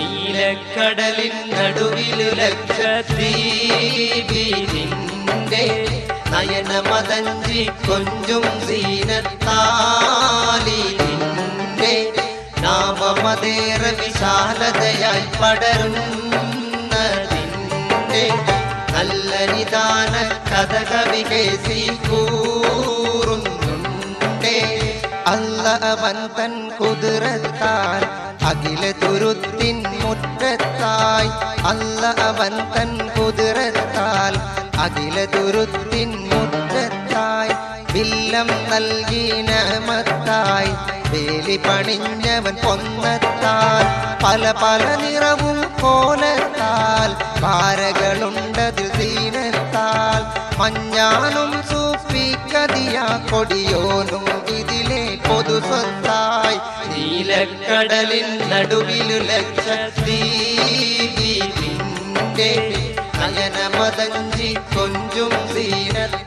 നീലക്കടലിൻ നടുവിൽ ലക്ഷദ്വീപിന്റെ നയനമതഞ്ചി കൊഞ്ചും സീനത്താലിന്റെ നാമമതേറ വിശാലതയായി പടരുന്നതിന്റെ നല്ല നിദാന കഥകവി കേസി കൂറുന്നുണ്ടേ. അല്ല അവൻ തൻ കുതിരത്താൽ അഖില തുരുത്തിൻ മുറ്റത്തായി അല്ല അവൻ തൻ കുതിരത്താൽ. അഖില തുരുത്തിൻ മുറ്റത്തായി വില്ലം നൽകി നമത്തായി. വേലി പണിഞ്ഞവൻ പൊന്നത്താൽ പല പല നിറവും കോലത്താൽ. പാരകളുണ്ടതിൽ സീനത്താൽ മഞ്ഞാനും സൂപ്പിക്കതിയാ കൊടിയോനും ഇതിലെ പൊതുസ്വത്തായി നീലക്കടലിൻ നടുവിലുലക്ഷീപിന്റെ അയനമതഞ്ചി കൊഞ്ചും സീനത്ത്